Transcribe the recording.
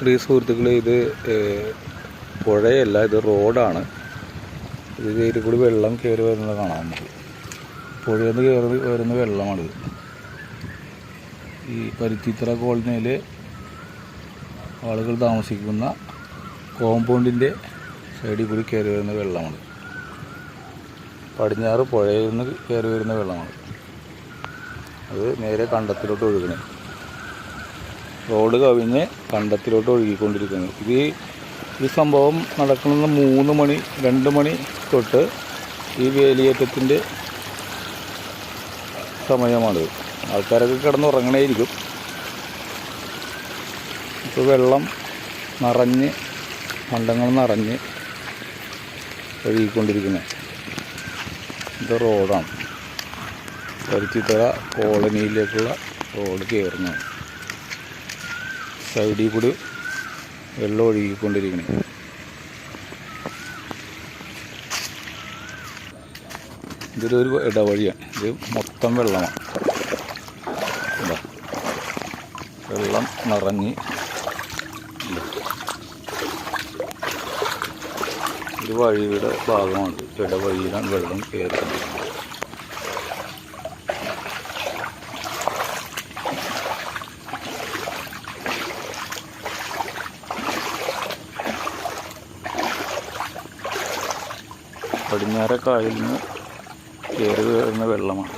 പ്രിയ സുഹൃത്തുക്കളെ ഇത് പുഴയല്ല ഇത് റോഡാണ്. ഇത് കയറി കൂടി വെള്ളം കയറി വരുന്നത് കാണാം നമുക്ക്. പുഴയിൽ നിന്ന് കയറി വരുന്ന വെള്ളമാണ് ഈ പരുത്തിത്തറ കോളനിയിൽ ആളുകൾ താമസിക്കുന്ന കോമ്പൗണ്ടിന്റെ സൈഡിൽ കൂടി കയറി വരുന്ന വെള്ളമാണ്. പടിഞ്ഞാറ് പുഴയിൽ നിന്ന് കയറി വരുന്ന വെള്ളമാണ്. അത് നേരെ കണ്ടത്തിലോട്ട് ഒഴുകണേ. റോഡ് കവിഞ്ഞ് കണ്ടത്തിലോട്ട് ഒഴുകിക്കൊണ്ടിരിക്കുന്നു. ഇത് ഈ- സംഭവം നടക്കുന്നത് മൂന്ന് മണി രണ്ട് മണി തൊട്ട് ഈ വേലിയേറ്റത്തിന്റെ സമയമാണിത് ആൾക്കാരൊക്കെ കിടന്നുറങ്ങണേയിരിക്കും. ഇപ്പോൾ വെള്ളം നിറഞ്ഞ് കണ്ടങ്ങൾ നിറഞ്ഞ് ഒഴുകിക്കൊണ്ടിരിക്കുന്നത് ഇത് റോഡാണ്. പരുത്തിത്തറ കോളനിയിലേക്കുള്ള റോഡ് കയറുന്നു സൈഡിൽ കൂടി വെള്ളം ഒഴുകിക്കൊണ്ടിരിക്കണേ. ഇതൊരു ഇടവഴിയാണ്. ഇത് മൊത്തം വെള്ളമാണ്. വെള്ളം നിറഞ്ഞ് ഒരു വഴിയുടെ ഭാഗമാണ് ഇടവഴിയിലാണ് വെള്ളം കയറുന്നത് പടിഞ്ഞാറെ കായലിൽ നിന്ന് കയറി വരുന്ന വെള്ളമാണ്.